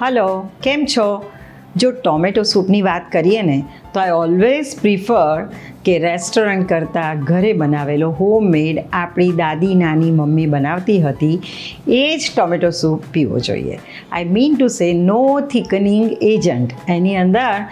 Hello કેમ છો? જો ટોમેટો સૂપની વાત કરીએ ને, તો આઈ ઓલવેઝ પ્રિફર કે રેસ્ટોરન્ટ કરતાં ઘરે બનાવેલો હોમમેડ આપણી દાદી, નાની, મમ્મી બનાવતી હતી, એ જ ટોમેટો સૂપ પીવો જોઈએ. I mean to say no થિકનિંગ agent એની અંદર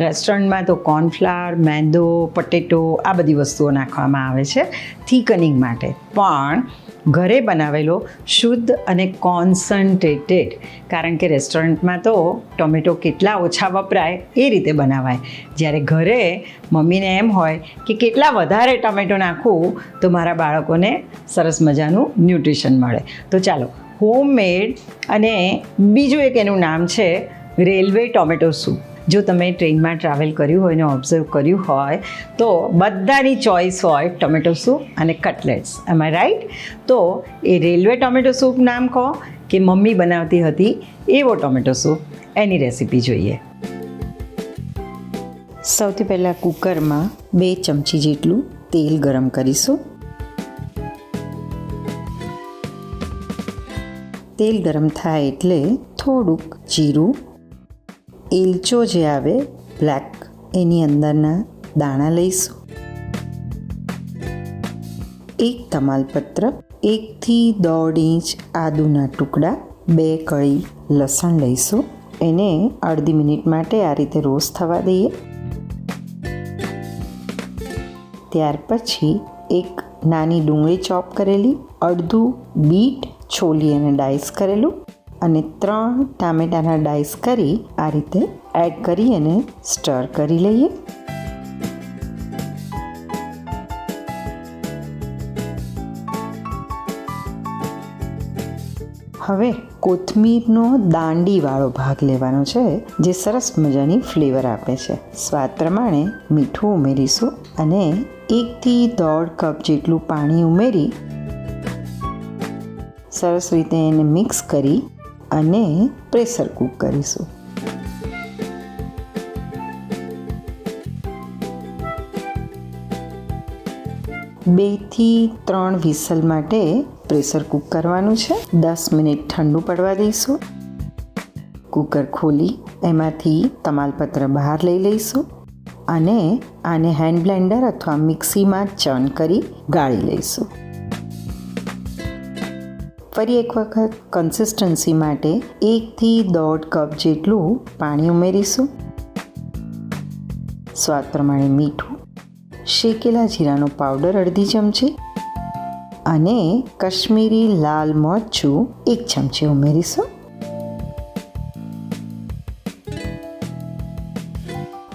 રેસ્ટોરન્ટમાં તો કોર્નફ્લાવર મેંદો પટેટો આ બધી વસ્તુઓ નાખવામાં આવે છે થિકનિંગ માટે. પણ ઘરે બનાવેલો શુદ્ધ અને કોન્સન્ટ્રેટેડ કારણ કે રેસ્ટોરન્ટમાં તો ટોમેટો કેટલા ઓછા વપરાય એ રીતે બનાવાય. જ્યારે ઘરે મમ્મીને એમ હોય કે કેટલા વધારે ટોમેટો નાખું, તો મારા બાળકોને સરસ મજાનું ન્યુટ્રિશન મળે. તો ચાલો હોમમેડ અને બીજું એક એનું નામ છે રેલવે ટોમેટો સૂપ. જો તમે ટ્રેનમાં ટ્રાવેલ કર્યું હોય ને ઓબ્ઝર્વ કર્યું હોય, તો બધાની ચોઈસ હોય ટોમેટો સૂપ અને કટલેટ્સ એમ રાઈટ તો એ રેલવે ટોમેટો સૂપ નામ કહો કે મમ્મી બનાવતી હતી એવો ટોમેટો સૂપ એની રેસીપી જોઈએ. સૌથી પહેલાં કુકરમાં બે ચમચી જેટલું તેલ ગરમ કરીશું. તેલ ગરમ થાય એટલે થોડુંક જીરું એલચો જે આવે બ્લેક એની અંદરના દાણા લઈશું. એક તમાલપત્ર, એકથી દોઢ ઇંચ આદુના ટુકડા, બે કળી લસણ લઈશું. એને અડધી મિનિટ માટે આ રીતે રોસ્ટ થવા દઈએ. ત્યાર પછી એક નાની ડુંગળી ચોપ કરેલી, અડધું બીટ છોલી અને ડાઈસ કરેલું. અને ત્રણ ટામેટાના ડાઈસ કરી આ રીતે એડ કરી અને સ્ટર કરી લઈએ. હવે કોથમીરનો દાંડીવાળો ભાગ લેવાનો છે, જે સરસ મજાની ફ્લેવર આપે છે. સ્વાદ પ્રમાણે મીઠું ઉમેરીશું અને એકથી દોઢ કપ જેટલું પાણી ઉમેરી સરસ રીતે એને મિક્સ કરી અને પ્રેશર કૂક કરીશું. બેથી ત્રણ વિસલ માટે પ્રેશર કૂક કરવાનું છે. દસ મિનિટ ઠંડુ પડવા દઈશું. કૂકર ખોલી એમાંથી તમાલપત્ર બહાર લઈ લઈશું અને આને હેન્ડ બ્લેન્ડર અથવા મિક્સીમાં ચર્ન કરી ગાળી લઈશું. ફરી એક વખત કન્સિસ્ટન્સી માટે એકથી દોઢ કપ જેટલું પાણી ઉમેરીશું. સ્વાદ પ્રમાણે મીઠું, શેકેલા જીરાનો પાવડર અડધી ચમચી અને કશ્મીરી લાલ મરચું એક ચમચી ઉમેરીશું.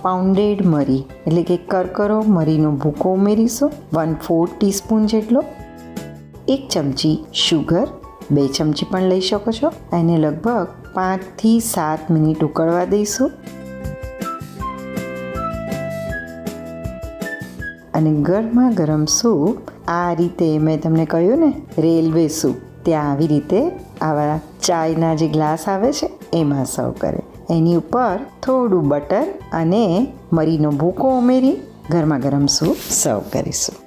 પાઉન્ડેડ મરી, એટલે કે કરકરો મરીનો ભૂકો ઉમેરીશું. વન ફોર ટીસ્પૂન જેટલો, એક ચમચી શુગર બે ચમચી પણ લઈ શકો છો. એને લગભગ પાંચથી સાત મિનિટ ઉકળવા દઈશું. અને ગરમા ગરમ સૂપ, આ રીતે મેં તમને કહ્યું ને, રેલવે સૂપ, ત્યાં આવી રીતે આવા ચાયના જે ગ્લાસ આવે છે, એમાં સર્વ કરે. એની ઉપર થોડું બટર અને મરીનો ભૂકો ઉમેરી ગરમા ગરમ સૂપ સર્વ કરીશું.